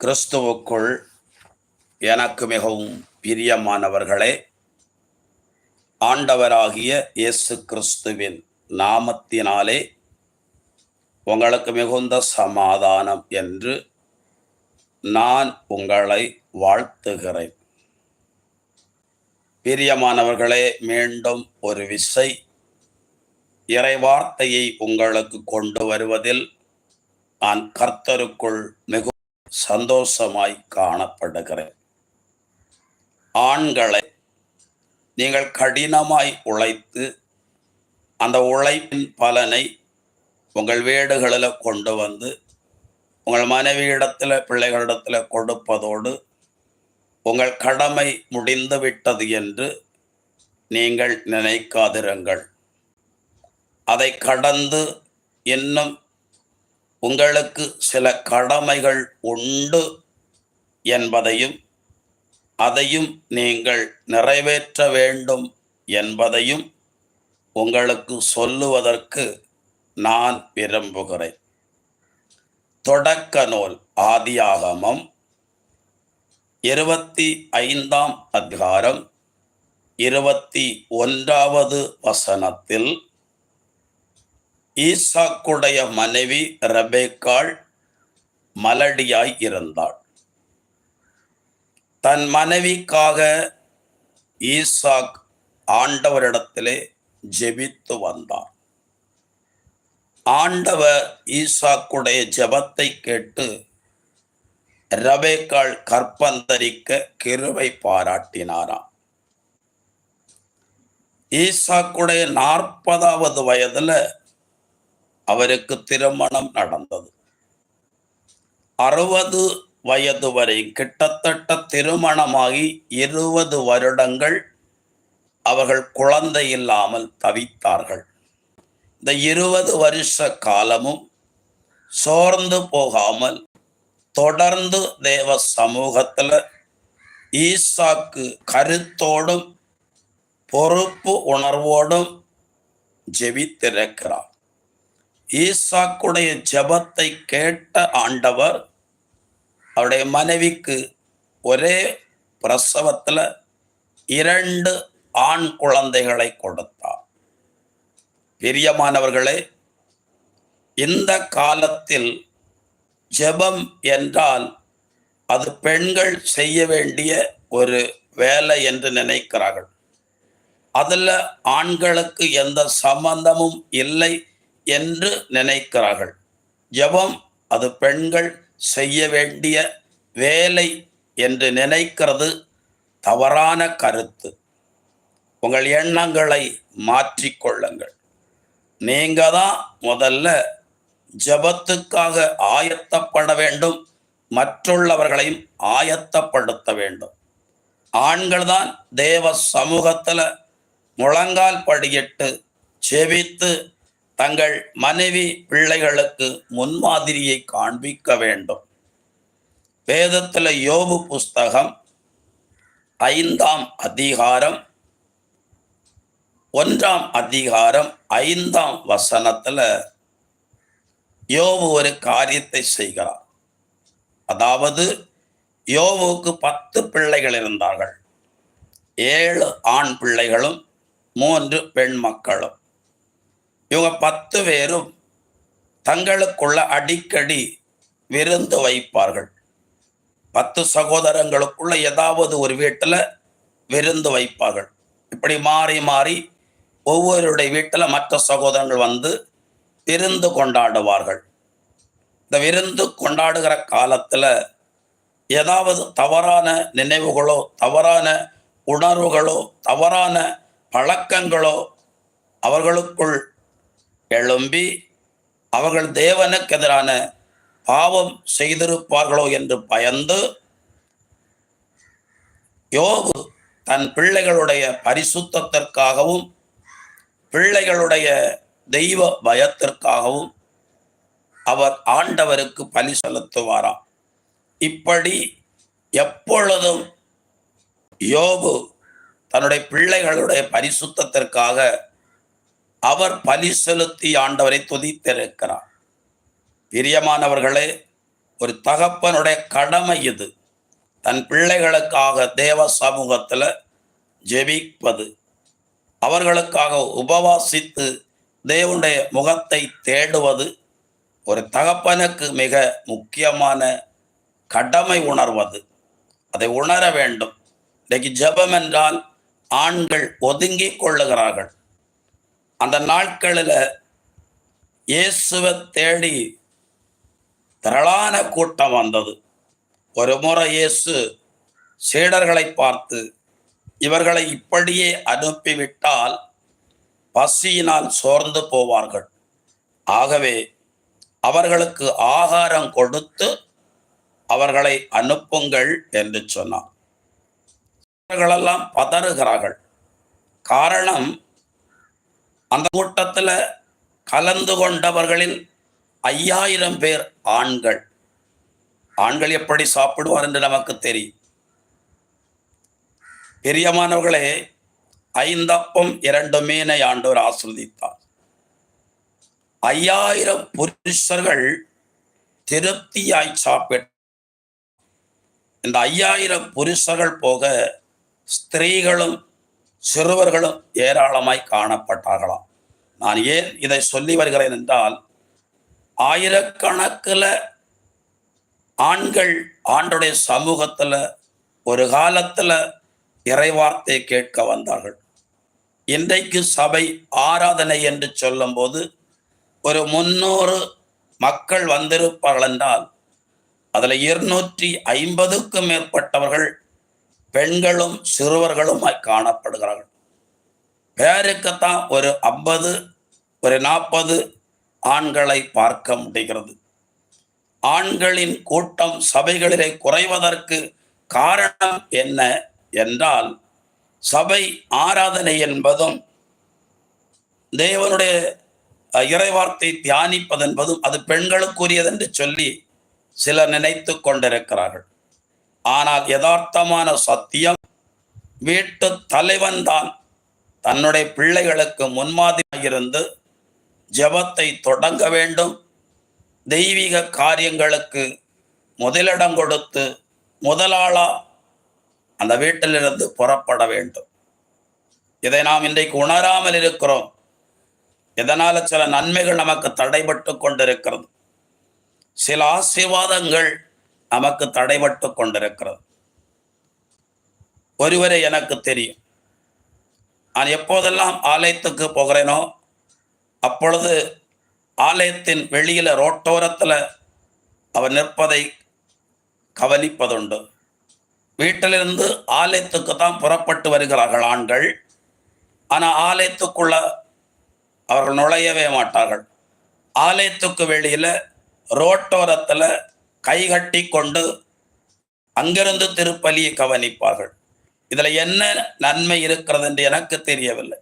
கிறிஸ்துவுக்குள் எனக்கு மிகவும் பிரியமானவர்களே ஆண்டவராகிய இயேசு கிறிஸ்துவின் நாமத்தினாலே உங்களுக்கு மிகுந்த சமாதானம் என்று நான் உங்களை வாழ்த்துகிறேன். பிரியமானவர்களே மீண்டும் ஒரு விசை இறைவார்த்தையை உங்களுக்கு கொண்டு வருவதில் நான் கர்த்தருக்குள் மிகு சந்தோஷமாய் காணப்படுகிறேன். ஆண்களை நீங்கள் கடினமாய் உழைத்து அந்த உழைப்பின் பலனை உங்கள் வீடுகளில் கொண்டு வந்து உங்கள் மனைவியிடத்தில் பிள்ளைகளிடத்தில் கொடுப்பதோடு உங்கள் கடமை முடிந்து விட்டது என்று நீங்கள் நினைக்காதிருங்கள். அதை கடந்து இன்னும் உங்களுக்கு சில கடமைகள் உண்டு என்பதையும் அதையும் நீங்கள் நிறைவேற்ற வேண்டும் என்பதையும் உங்களுக்கு சொல்லுவதற்கு நான் விரும்புகிறேன். தொடக்க நூல் ஆதியாகமம் இருபத்தி ஐந்தாம் அதிகாரம் இருபத்தி ஒன்றாவது வசனத்தில் ஈசாக்குடைய மனைவி ரபேக்காள் மலடியாய் இருந்தாள். தன் மனைவிக்காக ஈசாக் ஆண்டவரிடத்திலே ஜெபித்து வந்தார். ஆண்டவர் ஈசாக்குடைய ஜெபத்தை கேட்டு ரபேக்காள் கற்பந்தரிக்க கிருவை பாராட்டினாராம். ஈசாக்குடைய நாற்பதாவது வயதுல அவருக்கு திருமணம் நடந்தது அறுபது வயது வரை கிட்டத்தட்ட திருமணமாகி இருபது வருடங்கள் அவர்கள் குழந்தை இல்லாமல் தவித்தார்கள் இந்த இருபது வருஷ காலமும் சோர்ந்து போகாமல் தொடர்ந்து தேவ சமூகத்துல ஈசாக்கு கருத்தோடும் பொறுப்பு உணர்வோடும் ஜெபித்திருக்கிறார் ஈசாக்குடைய ஜெபத்தை கேட்ட ஆண்டவர் அவருடைய மனைவிக்கு ஒரே பிரசவத்தில் இரண்டு ஆண் குழந்தைகளை கொடுத்தார். பிரியமானவர்களே இந்த காலத்தில் ஜெபம் என்றால் அது பெண்கள் செய்ய வேண்டிய ஒரு வேலை என்று நினைக்கிறார்கள். அதில் ஆண்களுக்கு எந்த சம்பந்தமும் இல்லை. என்று நினைக்கிறார்கள். ஜெபம் அது பெண்கள் செய்ய வேண்டிய வேலை என்று நினைக்கிறது தவறான கருத்து. உங்கள் எண்ணங்களை மாற்றிக்கொள்ளுங்கள். நீங்க தான் முதல்ல ஜபத்துக்காக ஆயத்தப்பட வேண்டும். மற்றுள்ளவர்களையும் ஆயத்தப்படுத்த வேண்டும். ஆண்கள் தான் தேவ சமூகத்தில் முழங்கால் படியிட்டு செவித்து தங்கள் மனைவி பிள்ளைகளுக்கு முன்மாதிரியை காண்பிக்க வேண்டும். வேதத்தில் யோபு புஸ்தகம் ஐந்தாம் அதிகாரம் ஒன்றாம் அதிகாரம் ஐந்தாம் வசனத்தில் யோபு ஒரு காரியத்தை செய்கிறார். அதாவது யோபுக்கு பத்து பிள்ளைகள் இருந்தார்கள். ஏழு ஆண் பிள்ளைகளும் மூன்று பெண் மக்களும். இவங்க பத்து பேரும் தங்களுக்குள்ள அடிக்கடி விருந்து வைப்பார்கள். பத்து சகோதரங்களுக்குள்ள ஏதாவது ஒரு வீட்டில் விருந்து வைப்பார்கள். இப்படி மாறி மாறி ஒவ்வொருடைய வீட்டில் மற்ற சகோதரங்கள் வந்து விருந்து கொண்டாடுவார்கள். இந்த விருந்து கொண்டாடுகிற காலத்தில் ஏதாவது தவறான நினைவுகளோ தவறான உணர்வுகளோ தவறான பழக்கங்களோ அவர்களுக்குள் எழும்பி அவர்கள் தேவனுக்கு எதிரான பாவம் செய்திருப்பார்களோ என்று பயந்து யோகு தன் பிள்ளைகளுடைய பரிசுத்தத்திற்காகவும் பிள்ளைகளுடைய தெய்வ பயத்திற்காகவும் அவர் ஆண்டவருக்கு பலி செலுத்துவாராம். இப்படி எப்பொழுதும் யோபு தன்னுடைய பிள்ளைகளுடைய பரிசுத்தத்திற்காக அவர் பலி செலுத்தி ஆண்டவரை துதித்திருக்கிறார். பிரியமானவர்களே ஒரு தகப்பனுடைய கடமை இது. தன் பிள்ளைகளுக்காக தேவ சமூகத்தில் ஜெபிப்பது. அவர்களுக்காக உபவாசித்து தேவனுடைய முகத்தை தேடுவது ஒரு தகப்பனுக்கு மிக முக்கியமான கடமை உணர்வது. அதை உணர வேண்டும். இன்றைக்கு ஜபம் என்றால் ஆண்கள் ஒதுங்கிக் கொள்ளுகிறார்கள். அந்த நாட்களில் இயேசுவை தேடி திரளான கூட்டம் வந்தது. ஒரு முறை இயேசு சீடர்களை பார்த்து இவர்களை இப்படியே அனுப்பிவிட்டால் பசியினால் சோர்ந்து போவார்கள். ஆகவே அவர்களுக்கு ஆகாரம் கொடுத்து அவர்களை அனுப்புங்கள் என்று சொன்னார். இவர்களெல்லாம் பதறுகிறார்கள். காரணம் அந்த கூட்டத்தில் கலந்து கொண்டவர்களில் ஐயாயிரம் பேர் ஆண்கள். ஆண்கள் எப்படி சாப்பிடுவார் என்று நமக்கு தெரியும். பிரியமானவர்களே ஐந்தப்பம் இரண்டு மீனை ஆண்டவர் ஆஸ்வதித்தார் ஐயாயிரம் புருஷர்கள் திருப்தியாய் சாப்பிட்ட இந்த ஐயாயிரம் புருஷர்கள் போக ஸ்திரீகளும் சிறுவர்களும் ஏராளமாய் காணப்பட்டார்களாம். நான் ஏன் இதை சொல்லி வருகிறேன் என்றால் ஆயிரக்கணக்கில் ஆண்கள் ஆண்டுடைய சமூகத்தில் ஒரு காலத்தில் இறைவார்த்தை கேட்க வந்தார்கள். இன்றைக்கு சபை ஆராதனை என்று சொல்லும்போது ஒரு முன்னூறு மக்கள் வந்திருப்பார்கள் என்றால் அதில் இருநூற்றி ஐம்பதுக்கும் மேற்பட்டவர்கள் பெண்களும் சிறுவர்களுமாய் காணப்படுகிறார்கள். பேருக்குத்தான் ஒரு ஐம்பது ஒரு நாற்பது ஆண்களை பார்க்க முடிகிறது. ஆண்களின் கூட்டம் சபைகளிலே குறைவதற்கு காரணம் என்ன என்றால் சபை ஆராதனை என்பதும் தேவனுடைய இறைவார்த்தை தியானிப்பது என்பதும் அது பெண்களுக்குரியது என்று சொல்லி சிலர் நினைத்து கொண்டிருக்கிறார்கள். ஆனால் யதார்த்தமான சத்தியம் வீட்டு தலைவன் தான். தன்னுடைய பிள்ளைகளுக்கு முன்மாதிரியாக இருந்து ஜெபத்தை தொடங்க வேண்டும். தெய்வீக காரியங்களுக்கு முதலிடம் கொடுத்து முதலாளா அந்த வீட்டிலிருந்து புறப்பட வேண்டும். இதை நாம் இன்றைக்கு உணராமல் இருக்கிறோம். இதனால் சில நன்மைகள் நமக்கு தடைபட்டு கொண்டிருக்கிறது. சில ஆசீர்வாதங்கள் நமக்கு தடைபட்டு கொண்டிருக்கிறது. ஒருவரை எனக்கு தெரியும். நான் எப்போதெல்லாம் ஆலயத்துக்கு போகிறேனோ அப்பொழுது ஆலயத்தின் வெளியில் ரோட்டோரத்தில் அவர் நிற்பதை கவனிப்பதுண்டு. வீட்டிலிருந்து ஆலயத்துக்கு தான் புறப்பட்டு வருகிறார்கள் ஆண்கள். ஆனால் ஆலயத்துக்குள்ள அவர்கள் நுழையவே மாட்டார்கள். ஆலயத்துக்கு வெளியில ரோட்டோரத்தில் கைகட்டி கொண்டு அங்கிருந்து திருப்பலியை கவனிப்பார்கள். இதுல என்ன நன்மை இருக்கிறது என்று எனக்கு தெரியவில்லை.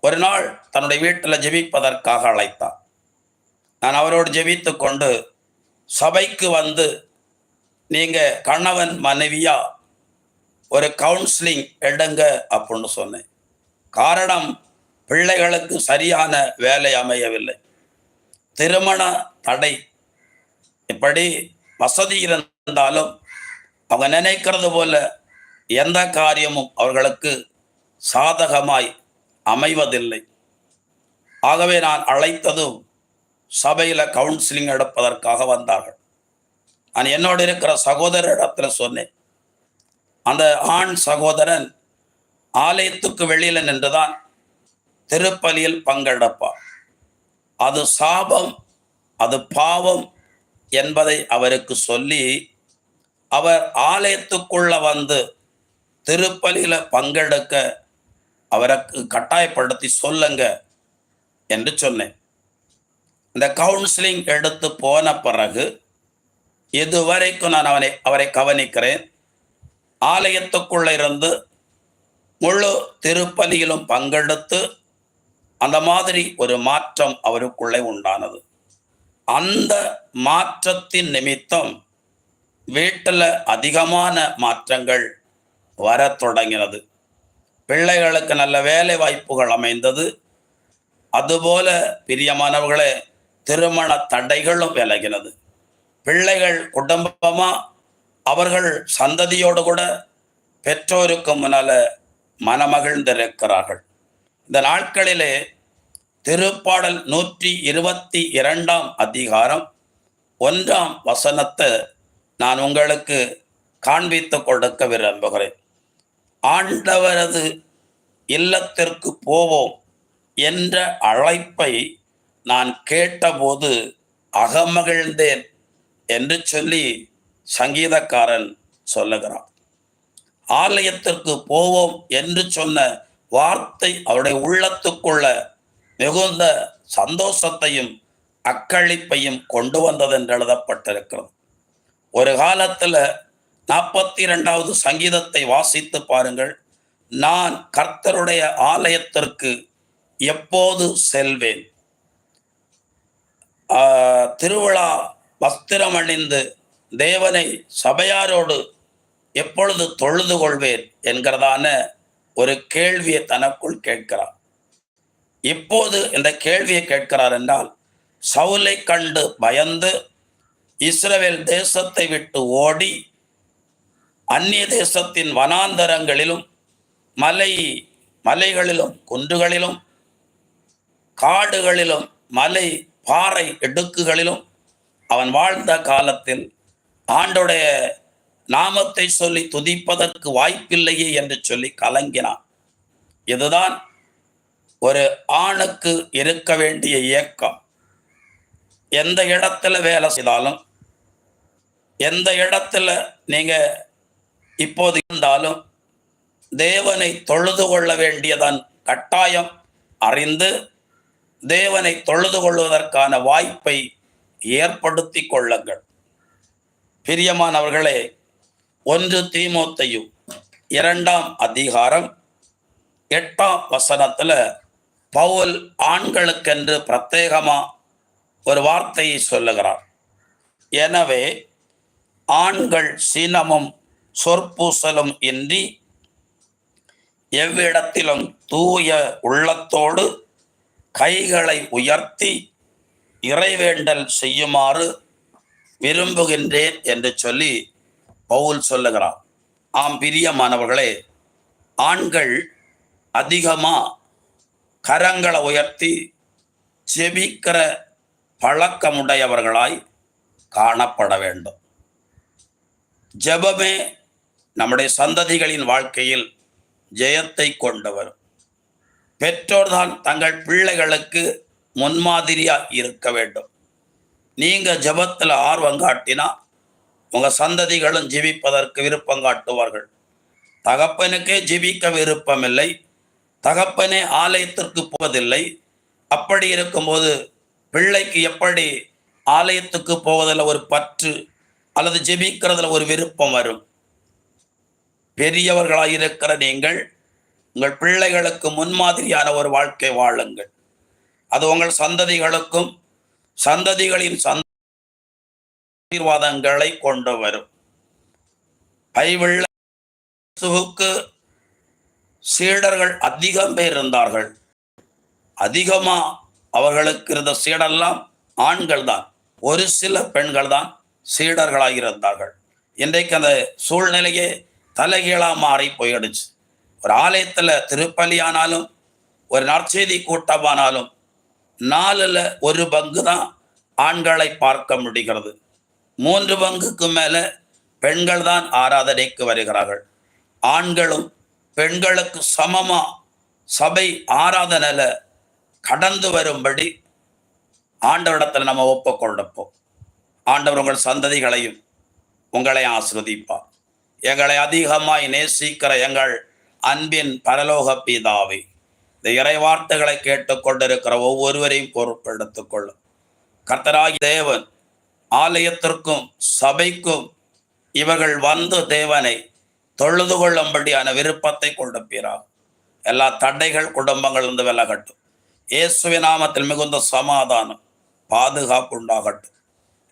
ஒரு நாள் தன்னுடைய வீட்டில் ஜெபிப்பதற்காக அழைத்தான். நான் அவரோடு ஜெபித்து கொண்டு சபைக்கு வந்து நீங்க கணவன் மனைவியா ஒரு கவுன்சிலிங் எடுங்க அப்படின்னு சொன்னேன். காரணம் பிள்ளைகளுக்கு சரியான வேலை அமையவில்லை. திருமண தடை இப்படி வசதி இருந்தாலும் அவங்க நினைக்கிறது போல எந்த காரியமும் அவர்களுக்கு சாதகமாய் அமைவதில்லை. ஆகவே நான் அழைத்ததும் சபையில் கவுன்சிலிங் எடுப்பதற்காக வந்தார்கள். நான் என்னோடு இருக்கிற சகோதரிடத்தில் சொன்னேன். அந்த ஆண் சகோதரன் ஆலயத்துக்கு வெளியில் நின்றுதான் திருப்பலியில் பங்கெடுப்பார் அது சாபம் அது பாவம் என்பதை அவருக்கு சொல்லி அவர் ஆலயத்துக்குள்ள வந்து திருப்பலியில பங்கெடுக்க அவருக்கு கட்டாயப்படுத்தி சொல்லுங்க என்று சொன்னேன். இந்த கவுன்சிலிங் எடுத்து போன பிறகு இதுவரைக்கும் நான் அவனை அவரை கவனிக்கிறேன். ஆலயத்துக்குள்ள இருந்து முழு திருப்பலியிலும் பங்கெடுத்து அந்த மாதிரி ஒரு மாற்றம் அவருக்குள்ளே உண்டானது. அந்த மாற்றத்தின் நிமித்தம் வீட்டில் அதிகமான மாற்றங்கள் வரத் தொடங்கினது. பிள்ளைகளுக்கு நல்ல வேலை வாய்ப்புகள் அமைந்தது. அதுபோல பிரியமானவர்களே திருமண தடைகளும் விலகினது. பிள்ளைகள் குடும்பமாக அவர்கள் சந்ததியோடு கூட பெற்றோருக்கு முன்னால மனமகிழ்ந்திருக்கிறார்கள். இந்த நாட்களிலே திருப்பாடல் நூற்றி இருபத்தி இரண்டாம் அதிகாரம் ஒன்றாம் வசனத்தை நான் உங்களுக்கு காண்பித்து கொடுக்க விரும்புகிறேன். ஆண்டவரது இல்லத்திற்கு போவோம் என்ற அழைப்பை நான் கேட்டபோது அகமகிழ்ந்தேன் என்று சொல்லி சங்கீதக்காரன் சொல்லுகிறான். ஆலயத்திற்கு போவோம் என்று சொன்ன வார்த்தை அவருடைய உள்ளத்துக்குள்ள மிகுந்த சந்தோஷத்தையும் அக்களிப்பையும் கொண்டு வந்தது என்று எழுதப்பட்டிருக்கிறது. ஒரு காலத்துல நாற்பத்தி இரண்டாவது சங்கீதத்தை வாசித்து பாருங்கள். நான் கர்த்தருடைய ஆலயத்திற்கு எப்போது செல்வேன்? ஆஹ், திருவிழா வஸ்திரம் அணிந்து தேவனை சபையாரோடு எப்பொழுது தொழுது கொள்வேன் என்கிறதான ஒரு கேள்வியை தனக்குள் கேட்கிறான். இப்போது இந்த கேள்வியை கேட்கிறார் என்றால் சவுலை கண்டு பயந்து இஸ்ரவேல் தேசத்தை விட்டு ஓடி அந்நிய தேசத்தின் வனாந்தரங்களிலும் மலை மலைகளிலும் குன்றுகளிலும் காடுகளிலும் மலை பாறை இடுக்குகளிலும் அவன் வாழ்ந்த காலத்தில் ஆண்டுடைய நாமத்தை சொல்லி துதிப்பதற்கு வாய்ப்பில்லையே என்று சொல்லி கலங்கினான். இதுதான் ஒரு ஆணுக்கு இருக்க வேண்டிய இயக்கம். எந்த இடத்துல வேலை செய்தாலும் எந்த இடத்துல நீங்கள் இப்போது இருந்தாலும் தேவனை தொழுது கொள்ள வேண்டியதன் கட்டாயம் அறிந்து தேவனை தொழுது கொள்வதற்கான வாய்ப்பை ஏற்படுத்தி கொள்ளுங்கள். பிரியமானவர்களே ஒன்று தீமோத்தையும் இரண்டாம் அதிகாரம் எட்டாம் வசனத்தில் பவுல் ஆண்களுக்கென்று பிரத்யேகமாக ஒரு வார்த்தையை சொல்லுகிறார். எனவே ஆண்கள் சீனமும் சொற்பூசலும் இன்றி எவ்விடத்திலும் தூய உள்ளத்தோடு கைகளை உயர்த்தி இறைவேண்டல் செய்யுமாறு விரும்புகின்றேன் என்று சொல்லி பவுல் சொல்லுகிறார். ஆம் பிரியமானவர்களே ஆண்கள் அதிகமாக கரங்களை உயர்த்தி ஜெபிக்கிற பழக்கமுடையவர்களாய் காணப்பட வேண்டும். ஜெபமே நம்முடைய சந்ததிகளின் வாழ்க்கையில் ஜெயத்தை கொண்டு வரும். பெற்றோர்தான் தங்கள் பிள்ளைகளுக்கு முன்மாதிரியாக இருக்க வேண்டும். நீங்கள் ஜபத்தில் ஆர்வம் காட்டினா உங்கள் சந்ததிகளும் ஜீவிப்பதற்கு விருப்பம் காட்டுவார்கள். தகப்பனுக்கே ஜீவிக்க விருப்பமில்லை. தகப்பனே ஆலயத்திற்கு போவதில்லை. அப்படி இருக்கும்போது பிள்ளைக்கு எப்படி ஆலயத்துக்கு போவதில் ஒரு பற்று அல்லது ஜெபிக்கிறதுல ஒரு விருப்பம் வரும்? பெரியவர்களாக இருக்கிற நீங்கள் உங்கள் பிள்ளைகளுக்கு முன்மாதிரியான ஒரு வாழ்க்கை வாழுங்கள். அது உங்கள் சந்ததிகளுக்கும் சந்ததிகளின் சந்த ஆசீர்வாதங்களை கொண்டு வரும். பைவிள்ள இயேசுவுக்கு சீடர்கள் அதிகம் பேர் இருந்தார்கள். அதிகமாக அவர்களுக்கு இருந்த சீடெல்லாம் ஆண்கள் தான் ஒரு சில பெண்கள் தான் சீடர்களாக இருந்தார்கள். இன்றைக்கு அந்த சூழ்நிலையே தலைகீழாக மாறி போயிடுச்சு. ஒரு ஆலயத்தில் திருப்பலியானாலும் ஒரு நற்செய்தி கூட்டமானாலும் நாலில் ஒரு பங்கு தான் ஆண்களை பார்க்க முடிகிறது. மூன்று பங்குக்கு மேலே பெண்கள் தான் ஆராதனைக்கு வருகிறார்கள். ஆண்களும் பெண்களுக்கு சமமா சபை ஆராதனையில கடந்து வரும்படி ஆண்டவரிடத்துல நம்ம ஒப்புக்கொண்டப்போம் ஆண்டவர் உங்கள் சந்ததிகளையும் உங்களை ஆஸ்ரதிப்பார் எங்களை அதிகமாய் நேசிக்கிற எங்கள் அன்பின் பரலோக பிதாவை இந்த இறை வார்த்தைகளை கேட்டுக்கொண்டிருக்கிற ஒவ்வொருவரையும் பொறுப்பெடுத்துக்கொள்ளும் கர்த்தராகி தேவன் ஆலயத்திற்கும் சபைக்கும் இவர்கள் வந்து தேவனை தொழுது கொள்ளும்படியான விருப்பத்தை கொண்டப்பீராக எல்லா தடைகள் குடும்பங்கள் இருந்து விலகட்டும். இயேசுவி நாமத்தில் மிகுந்த சமாதானம் பாதுகாப்பு உண்டாகட்டும்.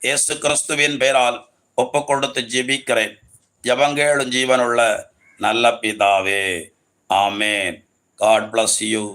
இயேசு கிறிஸ்துவின் பெயரால் ஒப்பு கொடுத்து ஜிபிக்கிறேன் ஜபங்கேளும் ஜீவனுள்ள நல்ல பிதாவே. ஆமேன். God bless you